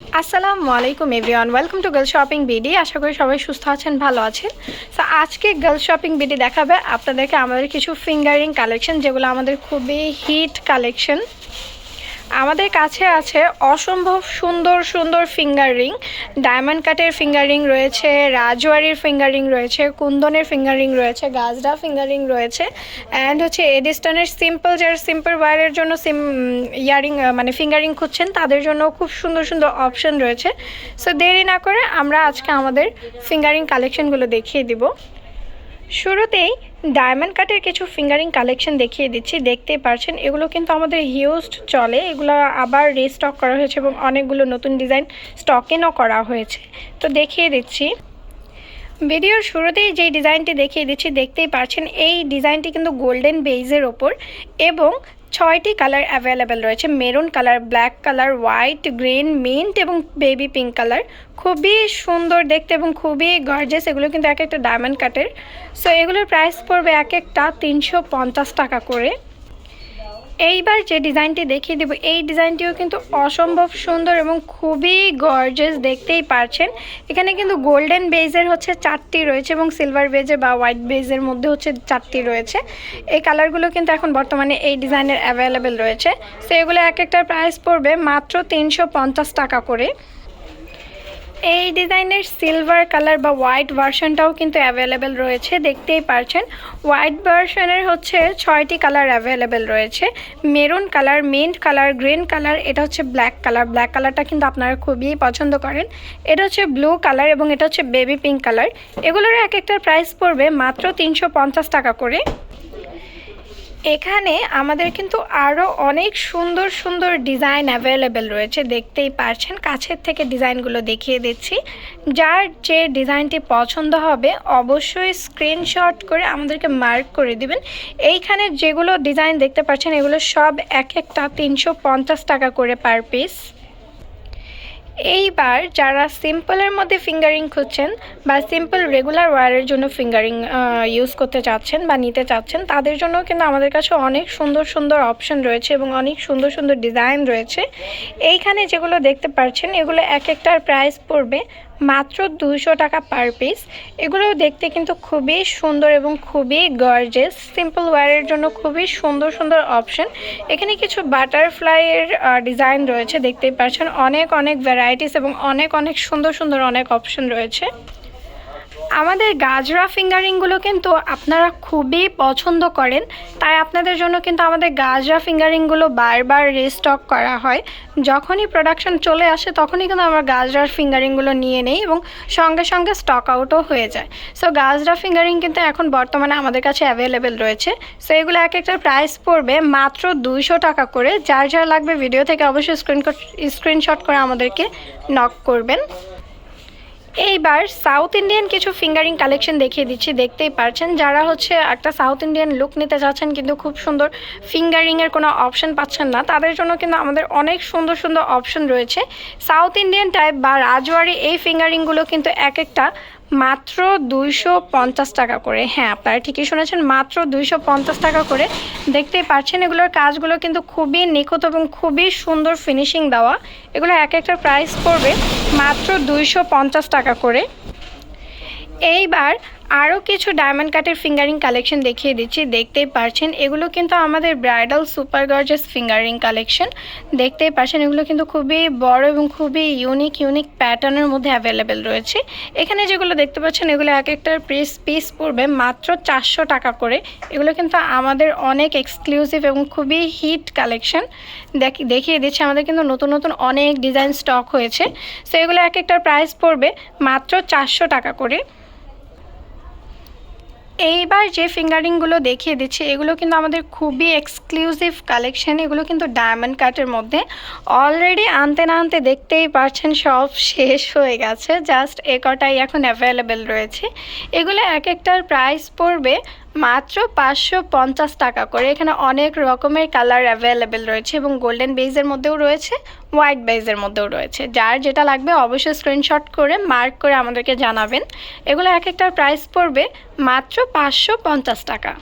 আসসালামু আলাইকুম everyone welcome to girl shopping BD আশা করি সবাই সুস্থ আছেন, ভালো আছেন। তো আজকে গার্ল শপিং বিডি দেখাবে। আপনাদেরকে আমাদের কিছু ফিঙ্গারিং কালেকশন যেগুলো আমাদের খুবই হিট কালেকশন আমাদের কাছে আছে অসম্ভব সুন্দর সুন্দর ফিঙ্গার রিং ডায়মন্ড কাটের ফিঙ্গার রিং রয়েছে রাজওয়ারির ফিঙ্গার রিং রয়েছে, কুন্দনের ফিঙ্গার রিং রয়েছে গাজরা ফিঙ্গার রিং রয়েছে। অ্যান্ড হচ্ছে এডিস্টনের সিম্পল যারা সিম্পল ওয়ারের জন্য সিম ইয়ারিং মানে ফিঙ্গারিং খুঁজছেন, তাদের জন্য খুব সুন্দর সুন্দর অপশন রয়েছে। সো দেরি না করে আমরা আজকে আমাদের ফিঙ্গারিং কালেকশনগুলো দেখিয়ে দিব। শুরুতেই ডায়মন্ড কাটের কিছু ফিঙ্গারিং কালেকশন দেখিয়ে দিচ্ছি দেখতে পারছেন। এগুলো কিন্তু আমাদের হিউজড চলে, এগুলো আবার রিস্টক করা হয়েছে এবং অনেকগুলো নতুন ডিজাইন স্টকেনও করা হয়েছে। তো দেখিয়ে দিচ্ছি। ভিডিওর শুরুতেই যে ডিজাইনটি দেখিয়ে দিচ্ছি, দেখতেই পারছেন, এই ডিজাইনটি কিন্তু গোল্ডেন বেইজের ওপর এবং ছয়টি কালার অ্যাভেলেবেল রয়েছে, maroon colour black colour white green mint এবং বেবি পিঙ্ক কালার। খুবই সুন্দর দেখতে এবং খুবই গর্জেস এগুলো কিন্তু এক একটা ডায়মন্ড কাটের সো এগুলোর প্রাইস পড়বে এক একটা তিনশো পঞ্চাশ টাকা করে। এইবার যে ডিজাইনটি দেখিয়ে দেবো, এই ডিজাইনটিও কিন্তু অসম্ভব সুন্দর এবং খুবই গর্জেস দেখতেই পারছেন। এখানে কিন্তু গোল্ডেন বেজের হচ্ছে চারটি রয়েছে এবং সিলভার বেজে বা হোয়াইট বেজের মধ্যে হচ্ছে চারটি রয়েছে। এই কালারগুলো কিন্তু এখন বর্তমানে এই ডিজাইনের অ্যাভেলেবেল রয়েছে। সেগুলো এগুলো এক একটার প্রাইস পড়বে মাত্র তিনশো পঞ্চাশ টাকা করে। এই ডিজাইনের সিলভার কালার বা হোয়াইট ভার্সনটাও কিন্তু অ্যাভেলেবেল রয়েছে, দেখতেই পারছেন। হোয়াইট ভার্সনের হচ্ছে ছয়টি কালার অ্যাভেলেবেল রয়েছে। Maroon colour mint colour green colour এটা হচ্ছে ব্ল্যাক কালার ব্ল্যাক কালারটা কিন্তু আপনারা খুবই পছন্দ করেন। এটা হচ্ছে ব্লু কালার এবং এটা হচ্ছে বেবি পিঙ্ক কালার এগুলোর এক একটার প্রাইস পড়বে মাত্র তিনশো পঞ্চাশ টাকা করে। এখানে আমাদের কিন্তু আরও অনেক সুন্দর সুন্দর ডিজাইন অ্যাভেলেবেল রয়েছে। দেখতেই পারছেন, কাছের থেকে ডিজাইনগুলো দেখিয়ে দিচ্ছি। যার যে ডিজাইনটি পছন্দ হবে, অবশ্যই স্ক্রিনশট করে আমাদেরকে মার্ক করে দিবেন। এইখানে যেগুলো ডিজাইন দেখতে পাচ্ছেন, এগুলো সব এক একটা তিনশো পঞ্চাশ টাকা করে পার পিস এইবার যারা সিম্পলের মধ্যে ফিঙ্গারিং খুঁজছেন বা সিম্পল রেগুলার ওয়ারের জন্য ফিঙ্গারিং ইউজ করতে চাচ্ছেন বা নিতে চাচ্ছেন, তাদের জন্য কিন্তু আমাদের কাছে অনেক সুন্দর সুন্দর অপশন রয়েছে এবং অনেক সুন্দর সুন্দর ডিজাইন রয়েছে। এইখানে যেগুলো দেখতে পাচ্ছেন এগুলো এক একটার প্রাইস পড়বে। মাত্র দুশো টাকা পার পিস এগুলো দেখতে কিন্তু খুবই সুন্দর এবং খুবই গর্জেস সিম্পল ওয়ারের জন্য খুবই সুন্দর সুন্দর অপশন এখানে কিছু বাটারফ্লাইয়ের ডিজাইন রয়েছে, দেখতেই পাচ্ছেন। অনেক অনেক ভ্যারাইটিস এবং অনেক অনেক সুন্দর সুন্দর অনেক অপশন রয়েছে। আমাদের গাজরা ফিঙ্গারিংগুলো কিন্তু আপনারা খুবই পছন্দ করেন। তাই আপনাদের জন্য কিন্তু আমাদের গাজরা ফিঙ্গারিংগুলো বারবার রিস্টক করা হয়। যখনই প্রোডাকশন চলে আসে, তখনই কিন্তু আমরা গাজরার ফিঙ্গারিংগুলো নিয়ে নেই এবং সঙ্গে সঙ্গে স্টক আউটও হয়ে যায়। সো গাজরা ফিঙ্গারিং কিন্তু এখন বর্তমানে আমাদের কাছে অ্যাভেলেবেল রয়েছে। সো এগুলো এক একটা প্রাইস পড়বে মাত্র দুইশো টাকা করে। যার যার লাগবে ভিডিও থেকে অবশ্যই স্ক্রিন স্ক্রিনশট করে আমাদেরকে নক করবেন। এইবার সাউথ ইন্ডিয়ান কিছু ফিঙ্গারিং কালেকশন দেখিয়ে দিচ্ছি, দেখতেই পারছেন। যারা হচ্ছে একটা সাউথ ইন্ডিয়ান লুক নিতে চাচ্ছেন কিন্তু খুব সুন্দর ফিঙ্গারিংয়ের কোনো অপশন পাচ্ছেন না, তাদের জন্য কিন্তু আমাদের অনেক সুন্দর সুন্দর অপশন রয়েছে। সাউথ ইন্ডিয়ান টাইপ বা রাজওয়ারি এই ফিঙ্গারিংগুলো কিন্তু এক একটা মাত্র দুইশো পঞ্চাশ টাকা করে। হ্যাঁ আপনারা ঠিকই শুনেছেন, মাত্র দুইশো পঞ্চাশ টাকা করে। দেখতেই পাচ্ছেন, এগুলোর কাজগুলো কিন্তু খুবই নিখুঁত এবং খুবই সুন্দর ফিনিশিং দেওয়া। এগুলো এক একটা প্রাইস পড়বে মাত্র দুইশো পঞ্চাশ টাকা করে। এইবার আরও কিছু ডায়মন্ড কাটের ফিঙ্গারিং কালেকশন দেখিয়ে দিচ্ছি। দেখতেই পারছেন, এগুলো কিন্তু আমাদের bridal super gorgeous finger ring collection দেখতেই পারছেন, এগুলো কিন্তু খুবই বড় এবং খুবই ইউনিক ইউনিক প্যাটার্নের মধ্যে অ্যাভেলেবেল রয়েছে। এখানে যেগুলো দেখতে পাচ্ছেন, এগুলো এক একটার পিস পিস পড়বে মাত্র চারশো টাকা করে। এগুলো কিন্তু আমাদের অনেক এক্সক্লুসিভ এবং খুবই হিট কালেকশন দেখিয়ে দিচ্ছে, আমাদের কিন্তু নতুন নতুন অনেক ডিজাইন স্টক হয়েছে। সো এগুলো এক একটার প্রাইস পড়বে মাত্র চারশো টাকা করে। এইবার যে ফিঙ্গারিংগুলো দেখিয়ে দিচ্ছি, এগুলো কিন্তু আমাদের খুবই এক্সক্লুসিভ কালেকশন এগুলো কিন্তু ডায়মন্ড কাটের মধ্যে। অলরেডি আনতে না আনতে দেখতেই পারছেন, সব শেষ হয়ে গেছে। জাস্ট এ কটাই এখন অ্যাভেলেবেল রয়েছে। এগুলো এক একটার প্রাইস পড়বে। মাত্র পাঁচশো পঞ্চাশ টাকা করে। এখানে অনেক রকমের কালার অ্যাভেলেবেল রয়েছে এবং গোল্ডেন বেজের মধ্যেও রয়েছে হোয়াইট বেজের মধ্যেও রয়েছে। যার যেটা লাগবে অবশ্যই স্ক্রিনশট করে মার্ক করে আমাদেরকে জানাবেন। এগুলো এক একটার প্রাইস পড়বে মাত্র পাঁচশো পঞ্চাশ টাকা।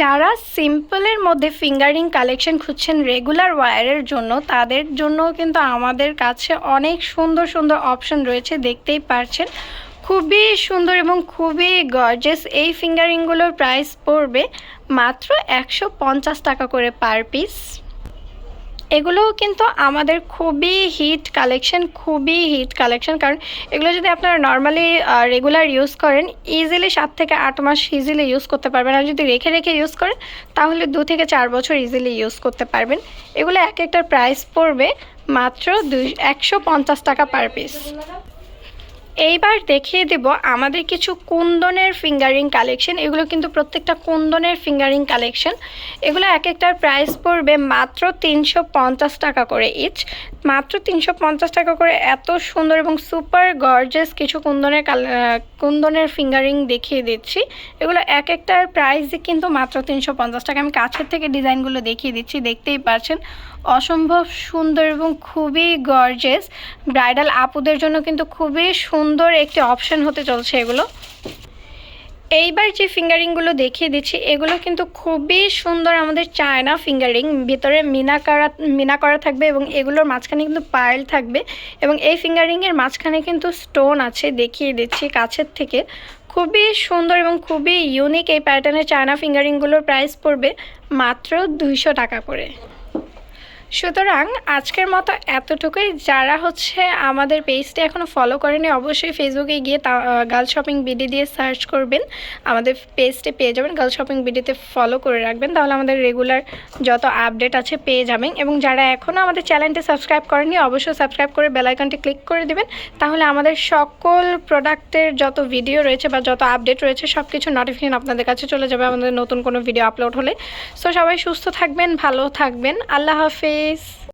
যারা সিম্পলের মধ্যে ফিঙ্গারিং কালেকশন খুঁজছেন রেগুলার ওয়্যারের জন্য, তাদের জন্য কিন্তু আমাদের কাছে অনেক সুন্দর সুন্দর অপশন রয়েছে, দেখতেই পারছেন। খুবই সুন্দর এবং খুবই গর্জেস এই ফিঙ্গারিংগুলোর প্রাইস পড়বে মাত্র একশো পঞ্চাশ টাকা করে পার পিস এগুলোও কিন্তু আমাদের খুবই হিট কালেকশন খুবই হিট কালেকশন কারণ এগুলো যদি আপনারা নর্মালি রেগুলার ইউজ করেন ইজিলি সাত থেকে আট মাস ইজিলি ইউজ করতে পারবেন। আর যদি রেখে রেখে ইউজ করেন, তাহলে দু থেকে চার বছর ইজিলি ইউজ করতে পারবেন। এগুলো এক একটার প্রাইস পড়বে মাত্র দুই, একশো পঞ্চাশ টাকা পার পিস এইবার দেখিয়ে দেব আমাদের কিছু কুন্দনের ফিঙ্গারিং কালেকশন এগুলো কিন্তু প্রত্যেকটা কুন্দনের ফিঙ্গারিং কালেকশন এগুলো এক একটার প্রাইস পড়বে মাত্র তিনশো পঞ্চাশ টাকা করে ইচ মাত্র তিনশো পঞ্চাশ টাকা করে এত সুন্দর এবং সুপার গর্জেস কিছু কুন্দনের কুন্দনের ফিঙ্গারিং দেখিয়ে দিচ্ছি। এগুলো এক একটার প্রাইস কিন্তু মাত্র তিনশো পঞ্চাশ টাকা। আমি কাছের থেকে ডিজাইনগুলো দেখিয়ে দিচ্ছি, দেখতেই পাচ্ছেন। অসম্ভব সুন্দর এবং খুবই গর্জেস ব্রাইডাল আপুদের জন্য কিন্তু খুবই সুন্দর একটি অপশন হতে চলছে এগুলো। এইবার যে ফিঙ্গারিংগুলো দেখিয়ে দিচ্ছি, এগুলো কিন্তু খুবই সুন্দর আমাদের চায়না ফিঙ্গারিং ভিতরে মিনা করা মিনা করা থাকবে এবং এগুলোর মাঝখানে কিন্তু পায়েল থাকবে এবং এই ফিঙ্গারিংয়ের মাঝখানে কিন্তু স্টোন আছে দেখিয়ে দিচ্ছি কাছের থেকে। খুবই সুন্দর এবং খুবই ইউনিক এই প্যাটার্নের চায়না ফিঙ্গারিংগুলোর প্রাইস পড়বে মাত্র দুইশো টাকা করে। সুতরাং আজকের মতো এতটুকুই। যারা হচ্ছে আমাদের পেজটি এখনও ফলো করেনি, অবশ্যই ফেসবুকে গিয়ে তা গার্ল শপিং বিডি দিয়ে সার্চ করবেন। আমাদের পেজটি পেয়ে যাবেন গার্ল শপিং বিডিতে ফলো করে রাখবেন। তাহলে আমাদের রেগুলার যত আপডেট আছে পেয়ে যাবেন। এবং যারা এখনও আমাদের চ্যানেলটি সাবস্ক্রাইব করেনি অবশ্যই সাবস্ক্রাইব করে বেলাইকনটি ক্লিক করে দেবেন। তাহলে আমাদের সকল প্রোডাক্টের যত ভিডিও রয়েছে বা যত আপডেট রয়েছে সব কিছু নোটিফিকেশন আপনাদের কাছে চলে যাবে। আমাদের নতুন কোনো ভিডিও আপলোড হলে। সো সবাই সুস্থ থাকবেন, ভালো থাকবেন। আল্লাহ হাফিজ